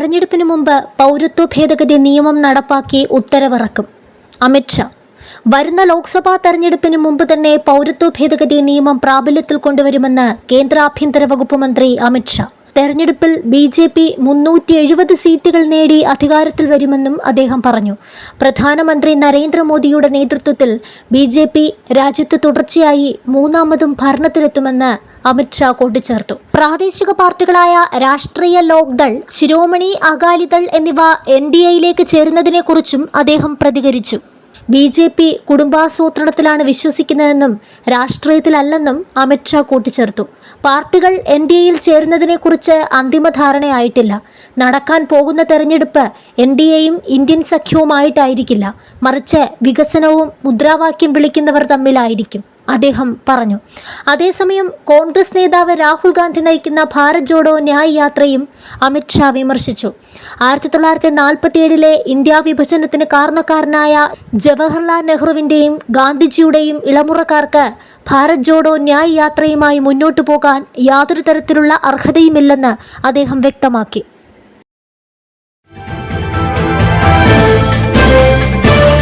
തെരഞ്ഞെടുപ്പിന് മുമ്പ് പൗരത്വ ഭേദഗതി നിയമം നടപ്പാക്കി ഉത്തരവിറക്കും. അമിത്ഷാ വരുന്ന ലോക്സഭാ തെരഞ്ഞെടുപ്പിന് മുമ്പ് തന്നെ പൗരത്വ ഭേദഗതി നിയമം പ്രാബല്യത്തിൽ കൊണ്ടുവരുമെന്ന് കേന്ദ്ര ആഭ്യന്തര വകുപ്പ് മന്ത്രി അമിത്ഷാ തെരഞ്ഞെടുപ്പിൽ ബി ജെ പി മുന്നൂറ്റി എഴുപത് സീറ്റുകൾ നേടി അധികാരത്തിൽ വരുമെന്നും അദ്ദേഹം പറഞ്ഞു. പ്രധാനമന്ത്രി നരേന്ദ്രമോദിയുടെ നേതൃത്വത്തിൽ ബി ജെ പി രാജ്യത്ത് തുടർച്ചയായി മൂന്നാമതും ഭരണത്തിലെത്തുമെന്ന് അമിത്ഷാ കൂട്ടിച്ചേർത്തു. പ്രാദേശിക പാർട്ടികളായ രാഷ്ട്രീയ ലോക്ദൾ ശിരോമണി അകാലിദൾ എന്നിവ എൻ ഡി എയിലേക്ക് ചേരുന്നതിനെക്കുറിച്ചും അദ്ദേഹം പ്രതികരിച്ചു. ബി ജെ പി കുടുംബാസൂത്രണത്തിലാണ് വിശ്വസിക്കുന്നതെന്നും രാഷ്ട്രീയത്തിലല്ലെന്നും അമിത്ഷാ കൂട്ടിച്ചേർത്തു. പാർട്ടികൾ എൻ ഡി എയിൽ ചേരുന്നതിനെക്കുറിച്ച് അന്തിമ ധാരണയായിട്ടില്ല നടക്കാൻ പോകുന്ന തെരഞ്ഞെടുപ്പ് എൻ ഡി എയും ഇന്ത്യൻ സഖ്യവുമായിട്ടായിരിക്കില്ല. മറിച്ച് വികസനവും മുദ്രാവാക്യം വിളിക്കുന്നവർ തമ്മിലായിരിക്കും. അദ്ദേഹം പറഞ്ഞു. അതേസമയം കോൺഗ്രസ് നേതാവ് രാഹുൽ ഗാന്ധി നയിക്കുന്ന ഭാരത് ജോഡോ ന്യായ് യാത്രയും അമിത്ഷാ വിമർശിച്ചു. ആയിരത്തി തൊള്ളായിരത്തി നാൽപ്പത്തിയേഴിലെ ഇന്ത്യ വിഭജനത്തിന് കാരണക്കാരനായ ജവഹർലാൽ നെഹ്റുവിന്റെയും ഗാന്ധിജിയുടെയും ഇളമുറക്കാർക്ക് ഭാരത് ജോഡോ ന്യായ് യാത്രയുമായി മുന്നോട്ടു പോകാൻ യാതൊരു തരത്തിലുള്ള അർഹതയുമില്ലെന്ന് അദ്ദേഹം വ്യക്തമാക്കി.